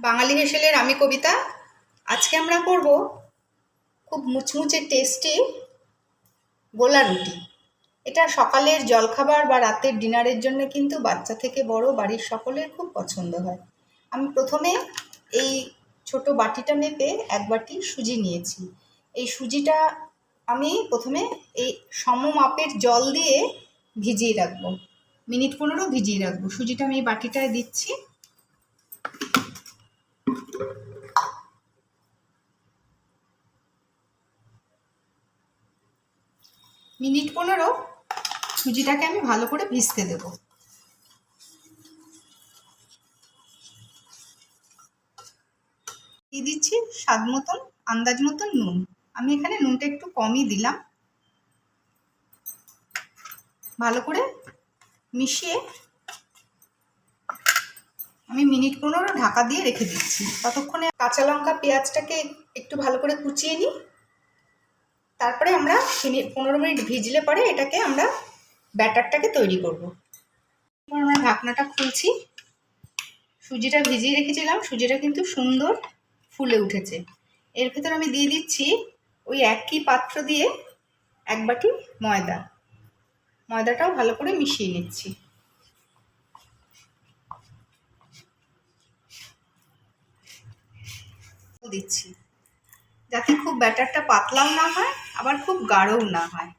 বাঙালি হেসেলের আমি কবিতা। আজকে আমরা করব খুব মুচমুচে টেস্টি গোলা রুটি। এটা সকালের জলখাবার বা রাতের ডিনারের জন্য কিন্তু বাচ্চা থেকে বড় বাড়ির সকলের খুব পছন্দ হয়। আমি প্রথমে এই ছোট বাটিটা মেপে এক বাটি সুজি নিয়েছি। এই সুজিটা আমি প্রথমে এই সম মাপের জল দিয়ে ভিজিয়ে রাখব। মিনিট পনেরো ভিজিয়ে রাখব। সুজিটা আমি এই বাটিটায় দিচ্ছি। মিনিট পনেরো সুজিটাকে আমি ভালো করে ভিজতে দেব। দিয়ে দিচ্ছি স্বাদ মতন, আন্দাজ মতন নুন। আমি এখানে নুনটা একটু কমই দিলাম। ভালো করে মিশিয়ে আমি মিনিট পনেরো ঢাকা দিয়ে রেখে দিচ্ছি। ততক্ষণে কাঁচা লঙ্কা, পেঁয়াজটাকে একটু ভালো করে কুচিয়ে নিই। তারপরে আমরা পনেরো মিনিট ভিজলে পরে এটাকে আমরা ব্যাটারটাকে তৈরি করব। আমরা ঢাকনাটা খুলছি। সুজিটা ভিজিয়ে রেখেছিলাম। সুজিটা কিন্তু সুন্দর ফুলে উঠেছে। এর ভেতর আমি দিয়ে দিচ্ছি ওই একই পাত্র দিয়ে এক বাটি ময়দা। ময়দাটাও ভালো করে মিশিয়ে নিচ্ছি। দিচ্ছি। যাতে খুব ব্যাটারটা পাতলাও না হয়, আবার খুব গাঢ়ও না হয়।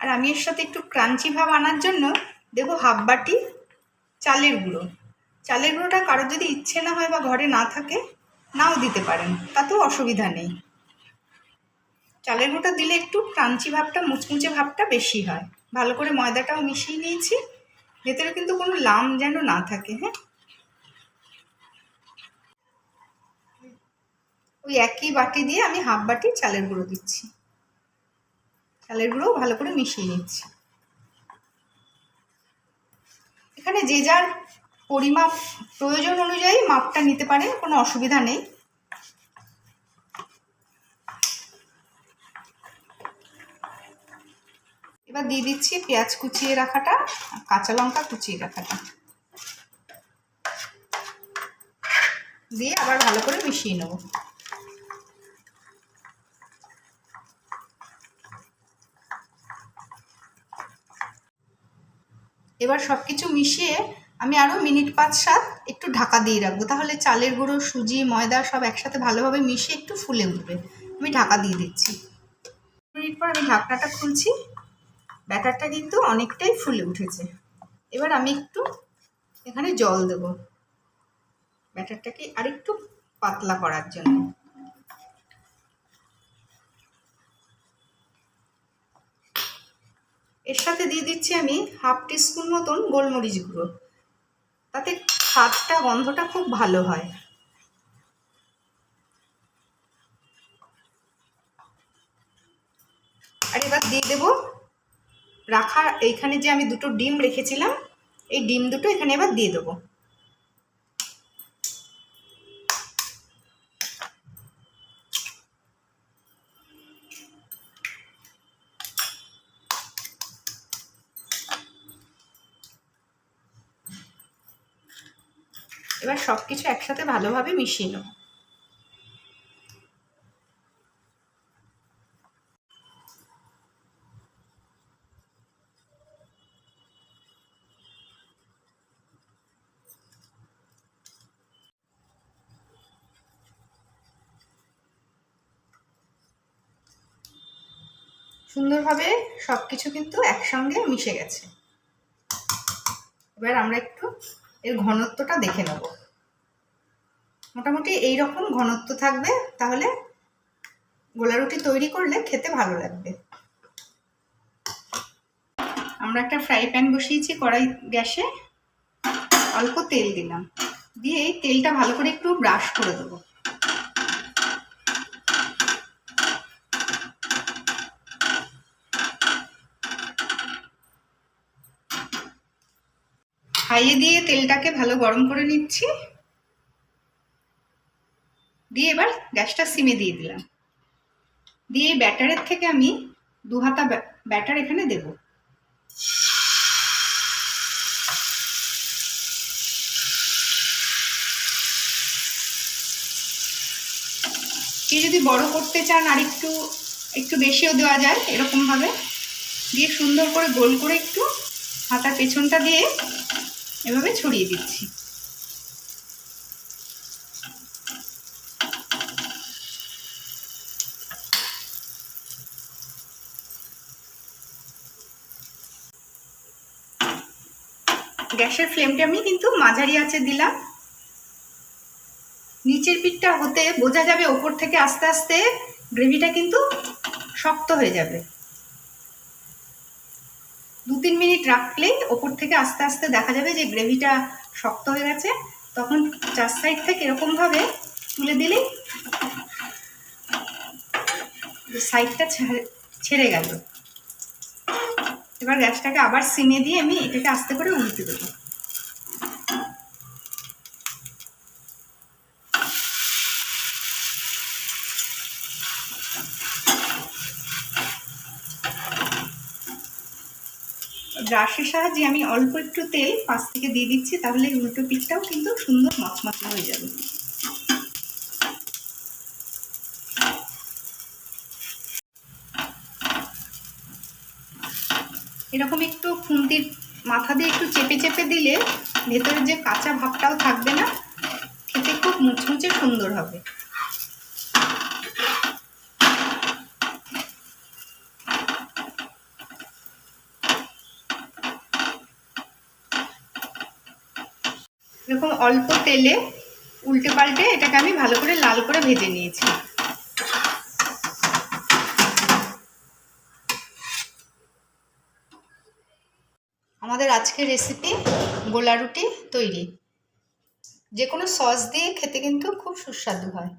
আর আমি এর সাথে একটু ক্রাঞ্চি ভাব আনার জন্য দেবো হাফ বাটি চালের গুঁড়ো। চালের গুঁড়োটা কারোর যদি ইচ্ছে না হয় বা ঘরে না থাকে, নাও দিতে পারেন, তাতেও অসুবিধা নেই। চালের গুঁড়োটা দিলে একটু ক্রাঞ্চি ভাবটা, মুচমুচে ভাবটা বেশি হয়। ভালো করে ময়দাটাও মিশিয়ে নিয়েছি। ভেতরে কিন্তু কোনো লাম যেন না থাকে হ্যাঁ? ওই একই বাটি দিয়ে আমি হাফ বাটি চালের গুঁড়ো দিচ্ছি। চালের গুঁড়ো ভালো করে মিশিয়ে নিচ্ছি। এখানে যে যার পরিমাপ প্রয়োজন অনুযায়ী মাপটা নিতে পারেন, কোনো অসুবিধা নেই। এবার দিয়ে দিচ্ছি পেঁয়াজ কুচিয়ে রাখাটা কাঁচা লঙ্কা কুচিয়ে রাখাটা। দিয়ে আবার ভালো করে মিশিয়ে নেব। এবার সব কিছু মিশিয়ে আমি আরও মিনিট পাঁচ সাত একটু ঢাকা দিয়ে রাখব। তাহলে চালের গুঁড়ো, সুজি, ময়দা সব একসাথে ভালোভাবে মিশিয়ে একটু ফুলে উঠবে। আমি ঢাকা দিয়ে দিচ্ছি। মিনিট পর আমি ঢাকনাটা খুলছি। ব্যাটারটা কিন্তু অনেকটাই ফুলে উঠেছে। এবার আমি একটু এখানে জল দেব। ব্যাটারটাকে আরেকটু পাতলা করার জন্য। এর সাথে দিয়ে দিচ্ছি আমি হাফ টিস্পুন মতন গোলমরিচ গুঁড়ো। তাতে স্বাদটা, গন্ধটা খুব ভালো হয়। আর এবার দিয়ে দেবো রাখা এইখানে যে আমি দুটো ডিম রেখেছিলাম, এই ডিম দুটো এখানে এবার দিয়ে দেবো। এবার সব কিছু একসাথে ভালোভাবে মিশিয়ে নেব। সুন্দরভাবে সব কিছু কিন্তু একসঙ্গে মিশে গেছে। এবার আমরা একটু এর ঘনত্বটা দেখে নেব। মোটামুটি এই রকম ঘনত্ব থাকবে, তাহলে গোলা রুটি তৈরি করলে খেতে ভালো লাগবে। আমরা একটা ফ্রাই প্যান বসিয়েছি কড়াই গ্যাসে। অল্প তেল দিলাম। দিয়ে এই তেলটা ভালো করে একটু ব্রাশ করে দেবো। ছাইয়ে দিয়ে তেলটাকে ভালো গরম করে নিচ্ছি। দিয়ে এবার গ্যাসটা সিমে দিয়ে দিলাম। দিয়ে ব্যাটারের থেকে আমি দু হাতা ব্যাটার এখানে দেব। কে যদি বড় করতে চান আর একটু একটু বেশিও দেওয়া যায় এরকমভাবে। দিয়ে সুন্দর করে গোল করে একটু হাতার পেছনটা দিয়ে এভাবে ছড়িয়ে দিচ্ছি। গ্যাসের ফ্লেমটা আমি কিন্তু মাঝারি আঁচে দিলাম। নিচের পিঠটা হতে বোঝা যাবে ওপর থেকে আস্তে আস্তে গ্রেভিটা কিন্তু শক্ত হয়ে যাবে। দু তিন মিনিট রাখলেই ওপর থেকে আস্তে আস্তে দেখা যাবে যে গ্রেভিটা শক্ত হয়ে গেছে। তখন চার সাইড থেকে এরকমভাবে তুলে দিলেই সাইডটা ছেড়ে গেল। এবার গ্যাসটাকে আবার সিমে দিয়ে আমি এটাকে আস্তে করে উল্টে দেবো। ব্রাশের সাহায্যে আমি অল্প একটু তেল পাশ থেকে দিয়ে দিচ্ছি, তাহলে উল্টো পিঠটাও কিন্তু সুন্দর মচমচে হয়ে যাবে। এরকম একটু খুন্তির মাথা দিয়ে একটু চেপে চেপে দিলে ভেতরের যে কাঁচা ভাবটাও থাকবে না, খেতে খুব মুচমুচে সুন্দর হবে। এরকম অল্প তেলে উল্টে পাল্টে এটাকে আমি ভালো করে লাল করে ভেজে নিয়েছি। আমাদের আজকের রেসিপি গোলা রুটি তৈরি। যে কোনো সস দিয়ে খেতে কিন্তু খুব সুস্বাদু হয়।